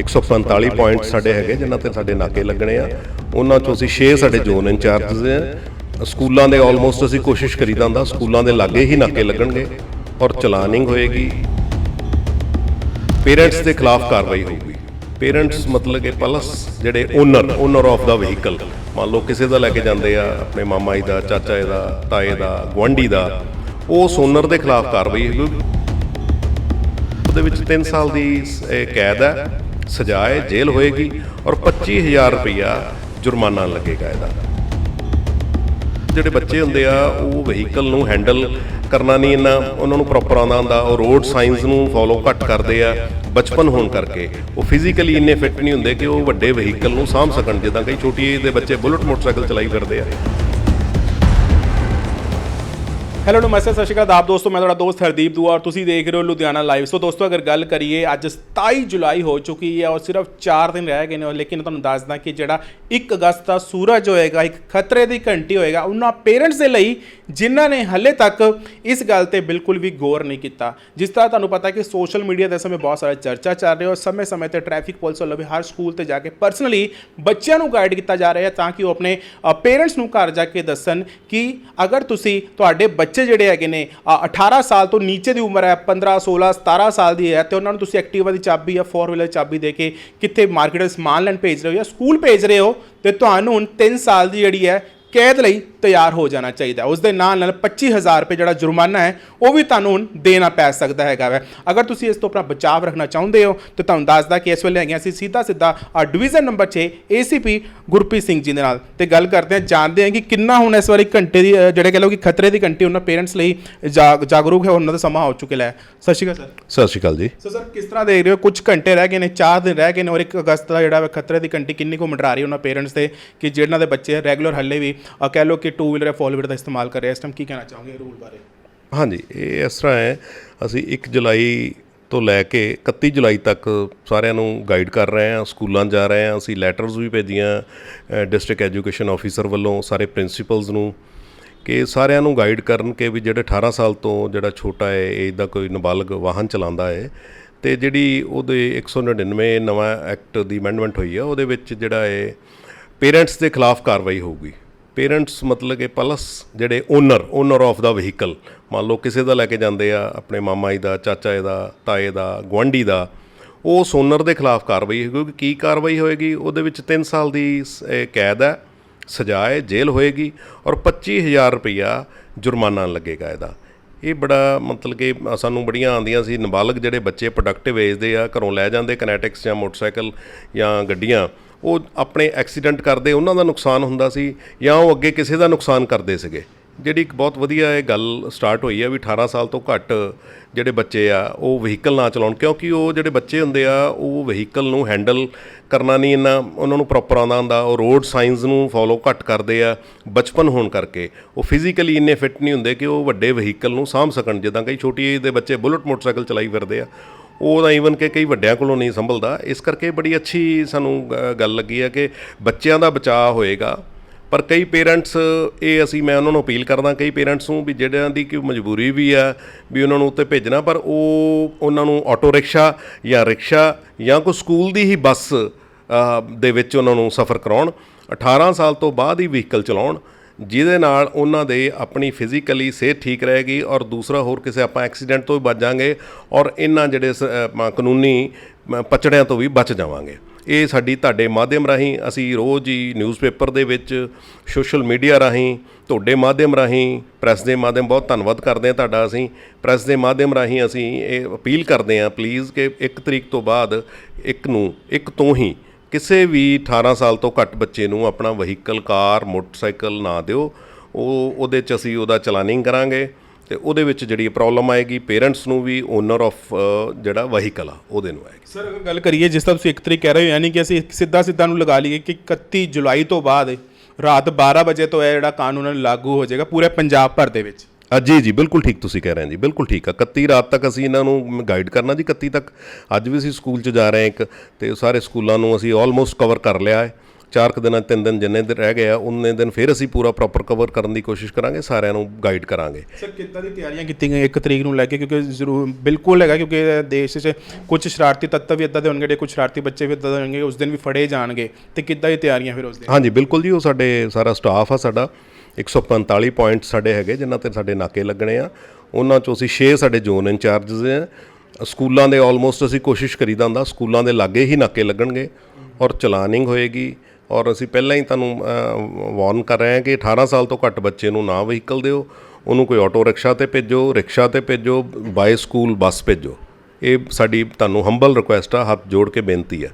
145 point ਸਾਡੇ ਹੈਗੇ ਜਿਨ੍ਹਾਂ ਤੇ ਸਾਡੇ ਨਾਕੇ ਲੱਗਣੇ ਆ। ਉਹਨਾਂ ਚੋਂ ਅਸੀਂ 6 ਸਾਡੇ ਜ਼ੋਨ ਇੰਚਾਰਜਸ ਆ। ਸਕੂਲਾਂ ਦੇ ਆਲਮੋਸਟ ਅਸੀਂ ਕੋਸ਼ਿਸ਼ ਕਰੀਦਾ ਹੁੰਦਾ ਸਕੂਲਾਂ ਦੇ ਲਾਗੇ ਹੀ ਨਾਕੇ ਲੱਗਣਗੇ ਔਰ ਚਲਾਨਿੰਗ ਹੋਏਗੀ। ਪੇਰੈਂਟਸ ਦੇ ਖਿਲਾਫ ਕਾਰਵਾਈ ਹੋਊਗੀ। ਪੇਰੈਂਟਸ ਮਤਲਬ ਕਿ ਪਲਸ ਜਿਹੜੇ owner owner of the vehicle ਮੰਨ ਲਓ ਕਿਸੇ ਦਾ ਲੈ ਕੇ ਜਾਂਦੇ ਆ ਆਪਣੇ ਮਾਮਾ ਜੀ ਦਾ ਚਾਚਾ ਜੀ ਦਾ ਤਾਏ ਦਾ ਗੁਆਂਢੀ ਦਾ। ਉਸ ਓਨਰ ਦੇ ਖਿਲਾਫ ਕਾਰਵਾਈ ਹੋਊਗੀ। ਉਹਦੇ ਵਿੱਚ 3 ਸਾਲ ਦੀ ਕੈਦ ਹੈ। ਸਜਾਏ ਜੇਲ੍ਹ ਹੋਏਗੀ ਔਰ 25000 ਰੁਪਇਆ ਜੁਰਮਾਨਾ ਲੱਗੇਗਾ ਇਹਦਾ। ਜਿਹੜੇ ਬੱਚੇ ਹੁੰਦੇ ਆ, ਉਹ ਵਹੀਕਲ ਨੂੰ ਹੈਂਡਲ ਕਰਨਾ ਨਹੀਂ ਇੰਨਾ, ਉਹਨਾਂ ਨੂੰ ਪ੍ਰੋਪਰ ਆਉਂਦਾ ਹੁੰਦਾ, ਉਹ ਰੋਡ ਸਾਇੰਸ ਨੂੰ ਫੋਲੋ ਘੱਟ ਕਰਦੇ ਆ, ਬਚਪਨ ਹੋਣ ਕਰਕੇ। ਉਹ ਫਿਜ਼ੀਕਲੀ ਇੰਨੇ ਫਿੱਟ ਨਹੀਂ ਹੁੰਦੇ ਕਿ ਉਹ ਵੱਡੇ ਵਹੀਕਲ ਨੂੰ ਸਾਂਭ ਸਕਣ, ਜਿੱਦਾਂ ਕਈ ਛੋਟੀ ਏਜ ਦੇ ਬੱਚੇ ਬੁਲਟ ਮੋਟਰਸਾਈਕਲ ਚਲਾਈ ਫਿਰਦੇ ਆ। ਹੈਲੋ ਨਮਸਤੇ, ਸਤਿ ਸ਼੍ਰੀ ਅਕਾਲ ਆਪ ਦੋਸਤੋ, ਮੈਂ ਤੁਹਾਡਾ ਦੋਸਤ ਹਰਦੀਪ ਦੂਆ ਔਰ ਤੁਸੀਂ ਦੇਖ ਰਹੇ ਹੋ ਲੁਧਿਆਣਾ ਲਾਈਵ ਸੋ ਦੋਸਤੋ, ਅਗਰ ਗੱਲ ਕਰੀਏ, ਅੱਜ 27 ਜੁਲਾਈ ਹੋ ਚੁੱਕੀ ਹੈ ਔਰ ਸਿਰਫ 4 ਦਿਨ ਰਹਿ ਗਏ ਨੇ ਲੇਕਿਨ ਤੁਹਾਨੂੰ ਦੱਸਦਾ ਕਿ ਜਿਹੜਾ 1 ਅਗਸਤ ਦਾ ਸੂਰਜ ਹੋਏਗਾ, ਇੱਕ ਖਤਰੇ ਦੀ ਘੰਟੀ ਹੋਏਗਾ, ਉਹਨਾਂ ਪੇਰੈਂਟਸ ਦੇ ਲਈ ਜਿਨ੍ਹਾਂ ਨੇ ਹੱਲੇ ਤੱਕ ਇਸ ਗੱਲ ਤੇ ਬਿਲਕੁਲ ਵੀ ਗੌਰ ਨਹੀਂ ਕੀਤਾ। ਜਿਸ ਤਰ੍ਹਾਂ ਤੁਹਾਨੂੰ ਪਤਾ ਕਿ ਸੋਸ਼ਲ ਮੀਡੀਆ ਦੇ ਸਮੇਂ ਬਹੁਤ ਸਾਰਾ ਚਰਚਾ ਚੱਲ ਰਿਹਾ ਔਰ ਸਮੇਂ-ਸਮੇਂ ਤੇ ਟ੍ਰੈਫਿਕ ਪੁਲਿਸ ਵੱਲੋਂ ਵੀ ਹਰ ਸਕੂਲ ਤੇ ਜਾ ਕੇ ਪਰਸਨਲੀ ਬੱਚਿਆਂ ਨੂੰ ਗਾਈਡ ਕੀਤਾ ਜਾ ਰਿਹਾ ਹੈ ਤਾਂ ਕਿ ਉਹ ਆਪਣੇ ਪੇਰੈਂਟਸ ਨੂੰ ਘਰ ਜਾ ਕੇ ਦੱਸਣ ਕਿ ਅਗਰ ਤੁਸੀਂ ਤੁਹਾਡੇ ਬੱਚੇ ਬੱਚੇ ਜਿਹੜੇ ਹੈਗੇ ਨੇ ਅ, 18 ਸਾਲ ਤੋਂ ਨੀਚੇ ਦੀ ਉਮਰ ਹੈ 15 16 17 ਸਾਲ ਦੀ ਹੈ ਤੇ ਉਹਨਾਂ ਨੂੰ ਤੁਸੀਂ ਐਕਟਿਵਾ ਦੀ ਚਾਬੀ ਜਾਂ 4 ਵੀਲਰ ਚਾਬੀ ਦੇ ਕੇ ਕਿੱਥੇ ਮਾਰਕੀਟ ਵਿੱਚ ਸਮਾਨ ਲੈਣ ਭੇਜ ਰਹੇ ਹੋ ਜਾਂ ਸਕੂਲ ਭੇਜ ਰਹੇ ਹੋ ਤੇ ਤੁਹਾਨੂੰ ਹੁਣ 3 ਸਾਲ ਦੀ ਜਿਹੜੀ ਹੈ ਕੈਦ ਲਈ ਤਿਆਰ ਹੋ ਜਾਣਾ ਚਾਹੀਦਾ। ਉਸ ਦੇ ਨਾਲ ਨਾਲ 25000 ਰੁਪਏ ਜਿਹੜਾ ਜੁਰਮਾਨਾ ਹੈ ਉਹ ਵੀ ਤੁਹਾਨੂੰ ਹੁਣ ਦੇਣਾ ਪੈ ਸਕਦਾ ਹੈਗਾ ਵੈ। ਅਗਰ ਤੁਸੀਂ ਇਸ ਤੋਂ ਆਪਣਾ ਬਚਾਅ ਰੱਖਣਾ ਚਾਹੁੰਦੇ ਹੋ ਤੇ ਤੁਹਾਨੂੰ ਦੱਸਦਾ ਕਿ ਇਸ ਵੇਲੇ ਹੈਗੇ ਅਸੀਂ ਸਿੱਧਾ ਸਿੱਧਾ division number 6 ACP Gurpreet Singh ji ਦੇ ਨਾਲ। ਤੇ ਗੱਲ ਕਰਦੇ ਹਾਂ ਜਾਣਦੇ ਹਾਂ ਕਿ ਕਿੰਨਾ ਹੁਣ ਇਸ ਵਾਰੀ ਘੰਟੇ ਦੀ ਜਿਹੜੇ ਕਹ ਲਓ ਕਿ ਖਤਰੇ ਦੀ ਘੰਟੀ ਉਹਨਾਂ ਪੇਰੈਂਟਸ ਲਈ ਜਾਗ- ਜਾਗਰੂਕ ਹੈ ਉਹਨਾਂ ਦਾ ਸਮਾਂ ਹੋ ਚੁੱਕਿਆ ਹੈ। ਸਤਿ ਸ਼੍ਰੀ ਅਕਾਲ ਸਰ। ਸਤਿ ਸ਼੍ਰੀ ਅਕਾਲ ਜੀ। ਸੋ ਸਰ ਕਿਸ ਤਰ੍ਹਾਂ ਦੇਖ ਰਹੇ ਹੋ? ਕੁਝ ਘੰਟੇ ਰਹਿ ਗਏ ਨੇ 4 ਦਿਨ ਰਹਿ ਗਏ ਨੇ ਔਰ 1 ਅਗਸਤ ਦਾ ਜਿਹੜਾ ਵਾ ਖਤਰੇ ਦੀ ਘੰਟੀ ਕਿੰਨੀ ਕੁ ਮੰਡਰਾ ਰਹੀ ਉਹਨਾਂ ਪੇਰੈਂਟਸ ਤੇ ਕਿ ਜਿਹਨਾਂ ਦੇ ਬੱਚੇ ਰੈਗੂਲਰ ਹੱਲੇ ਵੀ ਕਹਿ ਲਓ ਕਿ ਟੂ ਵੀਲਰ ਜਾਂ ਫੋਰ ਵੀਲਰ ਦਾ ਇਸਤੇਮਾਲ ਕਰ ਰਿਹਾ, ਇਸ ਟਾਈਮ ਕੀ ਕਹਿਣਾ ਚਾਹੋਗੇ ਰੂਲ ਬਾਰੇ? ਹਾਂਜੀ, ਇਹ ਇਸ ਤਰ੍ਹਾਂ ਹੈ, ਅਸੀਂ 1 ਜੁਲਾਈ ਤੋਂ ਲੈ ਕੇ 31 ਜੁਲਾਈ ਤੱਕ ਸਾਰਿਆਂ ਨੂੰ ਗਾਈਡ ਕਰ ਰਹੇ ਹਾਂ, ਸਕੂਲਾਂ ਜਾ ਰਹੇ ਹਾਂ, ਅਸੀਂ ਲੈਟਰਸ ਵੀ ਭੇਜੀਆਂ ਡਿਸਟ੍ਰਿਕਟ ਐਜੂਕੇਸ਼ਨ ਆਫੀਸਰ ਵੱਲੋਂ, ਸਾਰੇ ਪ੍ਰਿੰਸੀਪਲਸ ਨੂੰ, ਕਿ ਸਾਰਿਆਂ ਨੂੰ ਗਾਈਡ ਕਰਨ ਕਿ ਵੀ ਜਿਹੜੇ 18 ਸਾਲ ਤੋਂ ਜਿਹੜਾ ਛੋਟਾ ਹੈ ਏਜ ਦਾ ਕੋਈ ਨਾਬਾਲਗ ਵਾਹਨ ਚਲਾਉਂਦਾ ਹੈ, ਤੇ ਜਿਹੜੀ ਉਹਦੇ 199 ਨਵਾਂ ਐਕਟ ਦੀ ਅਮੈਂਡਮੈਂਟ ਹੋਈ ਹੈ, ਉਹਦੇ ਵਿੱਚ ਜਿਹੜਾ ਹੈ ਪੇਰੈਂਟਸ ਦੇ ਖਿਲਾਫ ਕਾਰਵਾਈ ਹੋਊਗੀ। ਪੇਰੈਂਟਸ ਮਤਲਬ ਕਿ ਪਲਸ ਜਿਹੜੇ owner owner of the vehicle, ਮੰਨ ਲਓ ਕਿਸੇ ਦਾ ਲੈ ਕੇ ਜਾਂਦੇ ਆ, ਆਪਣੇ ਮਾਮਾ ਜੀ ਦਾ, ਚਾਚਾ ਜੀ ਦਾ, ਤਾਏ ਦਾ, ਗੁਆਂਢੀ ਦਾ ਉਸ ਓਨਰ ਦੇ ਖਿਲਾਫ ਕਾਰਵਾਈ ਹੋਏਗੀ ਕੀ ਕਾਰਵਾਈ ਹੋਏਗੀ? ਉਹਦੇ ਵਿੱਚ 3 ਸਾਲ ਦੀ ਸ- ਕੈਦ ਹੈ, ਸਜ਼ਾ ਹੈ, ਜੇਲ੍ਹ ਹੋਏਗੀ ਔਰ 25000 ਰੁਪਇਆ ਜੁਰਮਾਨਾ ਲੱਗੇਗਾ ਇਹਦਾ। ਇਹ ਬੜਾ ਮਤਲਬ ਕਿ ਸਾਨੂੰ ਬੜੀਆਂ ਆਉਂਦੀਆਂ ਸੀ, ਨਾਬਾਲਗ ਜਿਹੜੇ ਬੱਚੇ ਪ੍ਰੋਡਕਟ ਵੇਚਦੇ ਆ, ਘਰੋਂ ਲੈ ਜਾਂਦੇ ਕਨੈਟਿਕਸ ਜਾਂ ਮੋਟਰਸਾਈਕਲ ਜਾਂ ਗੱਡੀਆਂ ਉਹ ਆਪਣੇ ਐਕਸੀਡੈਂਟ ਕਰਦੇ, ਉਹਨਾਂ ਦਾ ਨੁਕਸਾਨ ਹੁੰਦਾ ਸੀ ਜਾਂ ਉਹ ਅੱਗੇ ਕਿਸੇ ਦਾ ਨੁਕਸਾਨ ਕਰਦੇ ਸੀਗੇ। ਜਿਹੜੀ ਇੱਕ ਬਹੁਤ ਵਧੀਆ ਇਹ ਗੱਲ ਸਟਾਰਟ ਹੋਈ ਹੈ ਵੀ 18 ਸਾਲ ਤੋਂ ਘੱਟ ਜਿਹੜੇ ਬੱਚੇ ਆ, ਉਹ ਵਹੀਕਲ ਨਾ ਚਲਾਉਣ, ਕਿਉਂਕਿ ਉਹ ਜਿਹੜੇ ਬੱਚੇ ਹੁੰਦੇ ਆ, ਉਹ ਵਹੀਕਲ ਨੂੰ ਹੈਂਡਲ ਕਰਨਾ ਨਹੀਂ ਇੰਨਾ, ਉਹਨਾਂ ਨੂੰ ਪ੍ਰੋਪਰ ਆਉਂਦਾ ਹੁੰਦਾ, ਉਹ ਰੋਡ ਸਾਇੰਸ ਨੂੰ ਫੋਲੋ ਘੱਟ ਕਰਦੇ ਆ ਬਚਪਨ ਹੋਣ ਕਰਕੇ। ਉਹ ਫਿਜ਼ੀਕਲੀ ਇੰਨੇ ਫਿੱਟ ਨਹੀਂ ਹੁੰਦੇ ਕਿ ਉਹ ਵੱਡੇ ਵਹੀਕਲ ਨੂੰ ਸਾਂਭ ਸਕਣ, ਜਿੱਦਾਂ ਕਈ ਛੋਟੀ ਏਜ ਦੇ ਬੱਚੇ ਬੁਲਟ ਮੋਟਰਸਾਈਕਲ ਚਲਾਈ ਫਿਰਦੇ ਆ। ਉਹ ਤਾਂ ਈਵਨ ਕਿ ਕਈ ਵੱਡਿਆਂ ਕੋਲੋਂ ਨਹੀਂ ਸੰਭਲਦਾ। ਇਸ ਕਰਕੇ ਬੜੀ ਅੱਛੀ ਸਾਨੂੰ ਗ- ਗੱਲ ਲੱਗੀ ਹੈ ਕਿ ਬੱਚਿਆਂ ਦਾ ਬਚਾਅ ਹੋਏਗਾ। ਪਰ ਕਈ ਪੇਰੈਂਟਸ, ਇਹ ਅਸੀਂ, ਮੈਂ ਉਹਨਾਂ ਨੂੰ ਅਪੀਲ ਕਰਦਾ, ਕਈ ਪੇਰੈਂਟਸ ਨੂੰ ਵੀ ਜਿਹੜਿਆਂ ਦੀ ਕਿ ਮਜਬੂਰੀ ਵੀ ਆ ਵੀ ਉਹਨਾਂ ਨੂੰ ਉੱਤੇ ਭੇਜਣਾ, ਪਰ ਉਹ ਉਹਨਾਂ ਨੂੰ ਆਟੋ ਰਿਕਸ਼ਾ ਜਾਂ ਰਿਕਸ਼ਾ ਜਾਂ ਕੋਈ ਸਕੂਲ ਦੀ ਹੀ ਬੱਸ ਦੇ ਵਿੱਚ ਉਹਨਾਂ ਨੂੰ ਸਫ਼ਰ ਕਰਾਉਣ 18 ਸਾਲ ਤੋਂ ਬਾਅਦ ਹੀ ਵਹੀਕਲ ਚਲਾਉਣ ਜਿਹਦੇ ਨਾਲ ਉਹਨਾਂ ਦੇ ਆਪਣੀ ਫਿਜ਼ੀਕਲੀ ਸਿਹਤ ਠੀਕ ਰਹੇਗੀ ਔਰ ਦੂਸਰਾ ਹੋਰ ਕਿਸੇ ਆਪਾਂ ਐਕਸੀਡੈਂਟ ਤੋਂ ਵੀ ਬਚ ਜਾਾਂਗੇ ਔਰ ਇਹਨਾਂ ਜਿਹੜੇ ਸ- ਕਾਨੂੰਨੀ ਮ- ਪਚੜਿਆਂ ਤੋਂ ਵੀ ਬਚ ਜਾਵਾਂਗੇ। ਇਹ ਸਾਡੀ ਤੁਹਾਡੇ ਮਾਧਿਅਮ ਰਾਹੀਂ ਅਸੀਂ ਰੋਜ਼ ਹੀ ਨਿਊਜ਼ਪੇਪਰ ਦੇ ਵਿੱਚ ਸੋਸ਼ਲ ਮੀਡੀਆ ਰਾਹੀਂ, ਤੁਹਾਡੇ ਮਾਧਿਅਮ ਰਾਹੀਂ ਪ੍ਰੈਸ ਦੇ ਮਾਧਿਅਮ, ਬਹੁਤ ਧੰਨਵਾਦ ਕਰਦੇ ਹਾਂ ਤੁਹਾਡਾ ਅਸੀਂ। ਪ੍ਰੈਸ ਦੇ ਮਾਧਿਅਮ ਰਾਹੀਂ ਅਸੀਂ ਇਹ ਅਪੀਲ ਕਰਦੇ ਹਾਂ ਪਲੀਜ਼ ਕਿ ਇੱਕ ਤਰੀਕ ਤੋਂ ਬਾਅਦ ਇੱਕ ਨੂੰ, ਇੱਕ ਤੋਂ ਹੀ ਕਿਸੇ ਵੀ 18 ਸਾਲ ਤੋਂ ਘੱਟ ਬੱਚੇ ਨੂੰ ਆਪਣਾ ਵਹੀਕਲ, ਕਾਰ, ਮੋਟਰਸਾਈਕਲ ਨਾ ਦਿਓ। ਉਹ, ਉਹਦੇ 'ਚ ਅਸੀਂ ਉਹਦਾ ਚਲਾਨਿੰਗ ਕਰਾਂਗੇ ਤੇ ਉਹਦੇ ਵਿੱਚ ਜਿਹੜੀ ਪ੍ਰੋਬਲਮ ਆਏਗੀ, ਪੇਰੈਂਟਸ ਨੂੰ ਵੀ ਓਨਰ ਆਫ ਜਿਹੜਾ ਵਹੀਕਲ ਆ, ਉਹਦੇ ਨੂੰ ਆਏਗੀ। ਸਰ, ਅਗਰ ਗੱਲ ਕਰੀਏ, ਜਿਸ ਤਰ੍ਹਾਂ ਤੁਸੀਂ ਇੱਕ ਤਰੀਕ ਕਹਿ ਰਹੇ ਹੋ, ਯਾਨੀ ਕਿ ਅਸੀਂ ਸਿੱਧਾ ਸਿੱਧਾ ਨੂੰ ਲਗਾ ਲਈਏ ਕਿ 31 ਜੁਲਾਈ ਤੋਂ ਬਾਅਦ ਰਾਤ 12 ਵਜੇ ਤੋਂ ਇਹ ਜਿਹੜਾ ਕਾਨੂੰਨ ਲਾਗੂ ਹੋ ਜਾਏਗਾ ਪੂਰੇ ਪੰਜਾਬ ਭਰ ਦੇ ਵਿੱਚ। ਜੀ ਜੀ, ਬਿਲਕੁਲ ਠੀਕ ਤੁਸੀਂ ਕਹਿ ਰਹੇ ਹੋ ਜੀ, ਬਿਲਕੁਲ ਠੀਕ। ਆ 31 ਰਾਤ ਤੱਕ ਅਸੀਂ ਇਹਨਾਂ ਨੂੰ ਗਾਈਡ ਕਰਨਾ ਜੀ 31 ਤੱਕ। ਅੱਜ ਵੀ ਅਸੀਂ ਸਕੂਲ 'ਚ ਜਾ ਰਹੇ ਹਾਂ ਇੱਕ, ਤੇ ਸਾਰੇ ਸਕੂਲਾਂ ਨੂੰ ਅਸੀਂ ਆਲਮੋਸਟ ਕਵਰ ਕਰ ਲਿਆ ਹੈ। ਚਾਰ ਕੁ ਦਿਨਾਂ ਤਿੰਨ ਦਿਨ ਜਿੰਨੇ ਦਿਨ ਰਹਿ ਗਏ ਆ ਉਨੇ ਦਿਨ ਫਿਰ ਅਸੀਂ ਪੂਰਾ ਪ੍ਰੋਪਰ ਕਵਰ ਕਰਨ ਦੀ ਕੋਸ਼ਿਸ਼ ਕਰਾਂਗੇ ਸਾਰਿਆਂ ਨੂੰ ਗਾਈਡ ਕਰਾਂਗੇ। ਸਰ ਕਿੱਦਾਂ ਦੀ ਤਿਆਰੀਆਂ ਕੀਤੀਆਂ ਗਈਆਂ ਇੱਕ ਤਰੀਕ ਨੂੰ ਲੈ ਕੇ? ਕਿਉਂਕਿ ਜ਼ਰੂਰ ਬਿਲਕੁਲ ਹੈਗਾ ਕਿਉਂਕਿ ਦੇਸ਼ 'ਚ ਕੁਝ ਸ਼ਰਾਰਤੀ ਤੱਤ ਵੀ ਇਦਾਂ ਦੇ ਹੋਣਗੇ ਜਿਹੜੇ ਕੁਝ ਸ਼ਰਾਰਤੀ ਬੱਚੇ ਵੀ ਇਦਾਂ ਦੇ ਹੋਣਗੇ ਉਸ ਦਿਨ ਵੀ ਫੜੇ ਜਾਣਗੇ। ਤੇ ਕਿੱਦਾਂ ਦੀ ਤਿਆਰੀਆਂ ਫਿਰ ਉਸ ਦਿਨ? ਹਾਂਜੀ ਬਿਲਕੁਲ ਜੀ ਉਹ ਸਾਡੇ ਸਾਰਾ ਸਟਾਫ ਆ ਸਾਡਾ। 145 ਪੁਆਇੰਟ ਸਾਡੇ ਹੈਗੇ ਜਿਨ੍ਹਾਂ ਤੇ ਸਾਡੇ ਨਾਕੇ ਲੱਗਣੇ ਆ। ਉਹਨਾਂ ਚੋਂ ਅਸੀਂ 6 ਸਾਡੇ ਜ਼ੋਨ ਇੰਚਾਰਜਸ ਆ। ਸਕੂਲਾਂ ਦੇ ਆਲਮੋਸਟ ਅਸੀਂ ਕੋਸ਼ਿਸ਼ ਕਰੀਦਾ ਹੁੰਦਾ ਸਕੂਲਾਂ ਦੇ ਲਾਗੇ ਹੀ ਨਾਕੇ ਲੱਗਣਗੇ। ਔਰ ਚਲਾਨਿੰਗ ਹੋਏਗੀ। ਔਰ ਅਸੀਂ ਪਹਿਲਾਂ ਹੀ ਤੁਹਾਨੂੰ ਵਾਰਨ ਕਰ ਰਹੇ ਹਾਂ ਕਿ 18 ਸਾਲ ਤੋਂ ਘੱਟ ਬੱਚੇ ਨੂੰ ਨਾ ਵਹੀਕਲ ਦਿਓ, ਉਹਨੂੰ ਕੋਈ ਆਟੋ ਰਿਕਸ਼ਾ ਤੇ ਭੇਜੋ ਰਿਕਸ਼ਾ ਤੇ ਭੇਜੋ ਬਾਈ ਸਕੂਲ ਬੱਸ ਭੇਜੋ। ਇਹ ਸਾਡੀ ਤੁਹਾਨੂੰ ਹੰਬਲ ਰਿਕੁਐਸਟ ਆ, ਹੱਥ ਜੋੜ ਕੇ ਬੇਨਤੀ ਆ।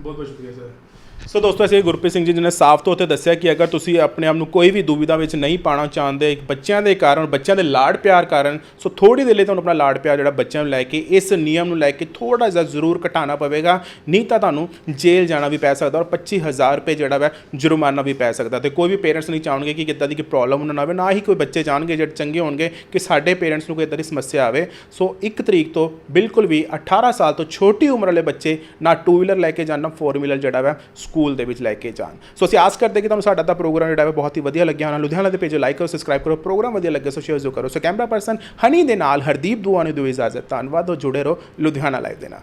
ਬਹੁਤ ਬਹੁਤ ਸ਼ੁਕਰੀਆ ਸਰ ਸੋ ਦੋਸਤੋ, ਅਸੀਂ ਗੁਰਪ੍ਰੀਤ ਸਿੰਘ ਜੀ ਜੀ ਨੇ ਸਾਫ਼ ਤੌਰ ਤੇ ਦੱਸਿਆ ਕਿ ਅਗਰ ਤੁਸੀਂ ਆਪਣੇ ਆਪ ਨੂੰ ਕੋਈ ਵੀ ਦੁਵਿਧਾ ਵਿੱਚ ਨਹੀਂ ਪਾਣਾ ਚਾਹੁੰਦੇ ਬੱਚਿਆਂ ਦੇ ਕਾਰਨ, ਬੱਚਿਆਂ ਦੇ ਲਾਡ ਪਿਆਰ ਕਾਰਨ, ਸੋ ਥੋੜੀ ਦੇਰ ਲਈ ਤੁਹਾਨੂੰ ਆਪਣਾ ਲਾਡ ਪਿਆਰ ਜਿਹੜਾ ਬੱਚਿਆਂ ਨੂੰ ਲੈ ਕੇ, ਇਸ ਨਿਯਮ ਨੂੰ ਲੈ ਕੇ ਥੋੜਾ ਜਿਹਾ ਜ਼ਰੂਰ ਘਟਾਉਣਾ ਪਵੇਗਾ। ਨਹੀਂ ਤਾਂ ਤੁਹਾਨੂੰ ਜੇਲ੍ਹ ਜਾਣਾ ਵੀ ਪੈ ਸਕਦਾ ਔਰ 25000 ਰੁਪਏ ਜਿਹੜਾ ਵਾ ਜੁਰਮਾਨਾ ਵੀ ਪੈ ਸਕਦਾ ਤੇ ਕੋਈ ਵੀ ਪੇਰੈਂਟਸ ਨਹੀਂ ਚਾਹਣਗੇ ਕਿ ਕਿੱਦਾਂ ਦੀ ਕੋਈ ਪ੍ਰੋਬਲਮ ਉਹਨਾਂ ਨੂੰ ਆਵੇ, ਨਾ ਹੀ ਕੋਈ ਬੱਚੇ ਚਾਹਣਗੇ ਜਿਹੜੇ ਚੰਗੇ ਹੋਣਗੇ ਕਿ ਸਾਡੇ ਪੇਰੈਂਟਸ ਨੂੰ ਕੋਈ ਇਦਾਂ ਦੀ ਸਮੱਸਿਆ ਆਵੇ। ਸੋ 1 ਤਰੀਕ ਤੋਂ ਬਿਲਕੁਲ ਵੀ 18 ਸਾਲ ਤੋਂ ਛੋਟੀ ਉਮਰ ਵਾਲੇ ਬੱਚੇ ਨਾ ਟੂ ਵੀਲਰ ਲੈ ਕੇ ਜਾਣ, ਨਾ ਫੋਰ ਵੀਲਰ ਜਿਹੜਾ ਵਾ ਸਕੂਲ ਦੇ ਵਿੱਚ ਲੈ ਕੇ ਜਾਣ। ਸੋ ਅਸੀਂ ਆਸ ਕਰਦੇ ਕਿ ਤੁਹਾਨੂੰ ਸਾਡਾ ਦਾ ਪ੍ਰੋਗਰਾਮ ਜਿਹੜਾ ਵਾ ਬਹੁਤ ਹੀ ਵਧੀਆ ਲੱਗਿਆ ਹੋਣਾ। ਲੁਧਿਆਣਾ ਦੇ ਪੇਜ ਲਾਈਕ ਕਰੋ ਸਬਸਕ੍ਰਾਈਬ ਕਰੋ। ਪ੍ਰੋਗਰਾਮ ਵਧੀਆ ਲੱਗੇ ਸੋ ਸ਼ੇਅਰ ਜ਼ਰੂਰ ਕਰੋ। ਸੋ ਕੈਮਰਾ ਪਰਸਨ ਹਨੀ ਦੇ ਨਾਲ ਹਰਦੀਪ ਦੁਆ ਨੂੰ ਦਿਓ ਇਜਾਜ਼ਤ। ਧੰਨਵਾਦ ਹੋ ਜੁੜੇ ਰਹੋ ਲੁਧਿਆਣਾ ਲਾਈਵ ਦੇ ਨਾਲ।